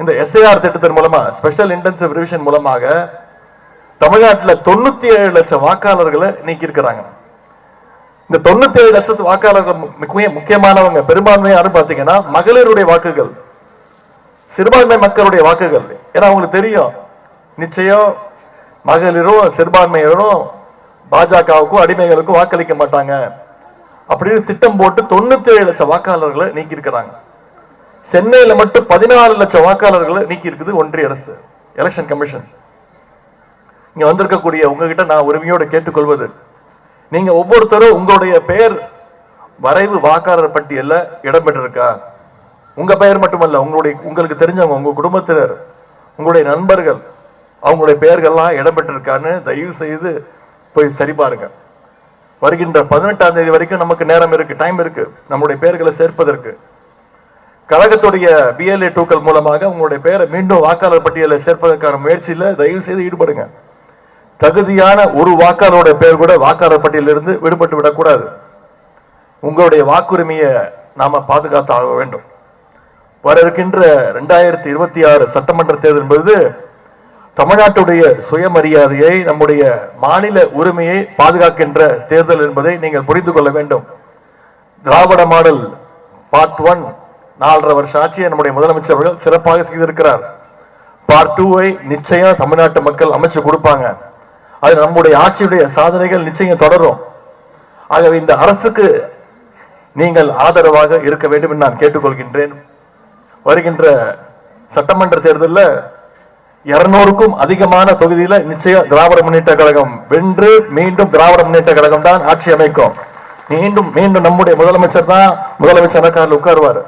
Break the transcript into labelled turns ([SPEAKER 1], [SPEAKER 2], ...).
[SPEAKER 1] இந்த எஸ்ஐஆர் திட்டத்தின் மூலமா ஸ்பெஷல் இன்டென்சிவ் ரிவிஷன் மூலமாக தமிழ்நாட்டில் தொண்ணூத்தி ஏழு லட்சம் வாக்காளர்களை நீக்கி இருக்கிறாங்க இந்த தொண்ணூத்தி ஏழு லட்சத்து வாக்காளர்கள் முக்கியமானவங்க பெரும்பான்மையாரும் பாத்தீங்கன்னா மகளிருடைய வாக்குகள் சிறுபான்மை மக்களுடைய வாக்குகள். ஏன்னா அவங்களுக்கு தெரியும். நிச்சயம் மகளிரும் சிறுபான்மையினரும் பாஜகவுக்கும் அடிமைகளுக்கும் வாக்களிக்க மாட்டாங்க. அப்படின்னு திட்டம் போட்டு தொண்ணூத்தி ஏழு லட்சம் வாக்காளர்களை நீக்கி இருக்கிறாங்க சென்னையில மட்டும் பதினாலு லட்சம் வாக்காளர்களை நீக்கி இருக்குது ஒன்றிய அரசு எலெக்ஷன் கமிஷன் இங்க வந்திருக்கக்கூடிய உங்ககிட்ட நான் உரிமையோடு கேட்டுக்கொள்வது நீங்க ஒவ்வொருத்தரும் உங்களுடைய பெயர் வரைவு வாக்காளர் பட்டியல்ல இடம்பெற்றிருக்கா? உங்க பெயர் மட்டுமல்ல உங்களுடைய உங்களுக்கு தெரிஞ்சவங்க உங்க குடும்பத்தினர் உங்களுடைய நண்பர்கள் அவங்களுடைய பெயர்கள்லாம் இடம்பெற்றிருக்கான்னு தயவு செய்து போய் சரி பாருங்க வருகின்ற பதினெட்டாம் தேதி வரைக்கும் நமக்கு நேரம் இருக்கு டைம் இருக்கு. நம்முடைய பெயர்களை சேர்ப்பதற்கு. கழகத்துடைய பிஎல்ஏ டூக்கள் மூலமாக உங்களுடைய பெயரை மீண்டும் வாக்காளர் பட்டியலில் சேர்ப்பதற்கான முயற்சியில் தயவு செய்து ஈடுபடுங்க. தகுதியான ஒரு வாக்காளரோட பெயர் கூட வாக்காளர் பட்டியலிருந்து விடுபட்டு விடக்கூடாது. உங்களுடைய வாக்குரிமையை நாம் பாதுகாத்து ஆக வேண்டும். வர இருக்கின்ற ரெண்டாயிரத்தி இருபத்தி ஆறு சட்டமன்ற தேர்தல் என்பது தமிழ்நாட்டுடைய சுயமரியாதையை நம்முடைய மாநில உரிமையை பாதுகாக்கின்ற தேர்தல் என்பதை நீங்கள் புரிந்து கொள்ள வேண்டும். திராவிட மாடல் பார்ட் ஒன் நாலரை வருஷம் ஆட்சியை நம்முடைய முதலமைச்சர் அவர்கள் சிறப்பாக செய்திருக்கிறார். பார்ட் டூவை நிச்சயம் தமிழ்நாட்டு மக்கள் அமைச்சு கொடுப்பாங்க. அது நம்முடைய ஆட்சியுடைய சாதனைகள் நிச்சயம் தொடரும். ஆகவே இந்த அரசுக்கு நீங்கள் ஆதரவாக இருக்க வேண்டும் என்று நான் கேட்டுக்கொள்கின்றேன். வருகின்ற சட்டமன்ற தேர்தலில் இருநூறுக்கும் அதிகமான தொகுதியில நிச்சயம் திராவிட முன்னேற்ற கழகம் வென்று மீண்டும் திராவிட முன்னேற்ற கழகம் தான் ஆட்சி அமைக்கும். மீண்டும் மீண்டும் நம்முடைய முதலமைச்சர் தான் முதலமைச்சர் உட்காருவார்.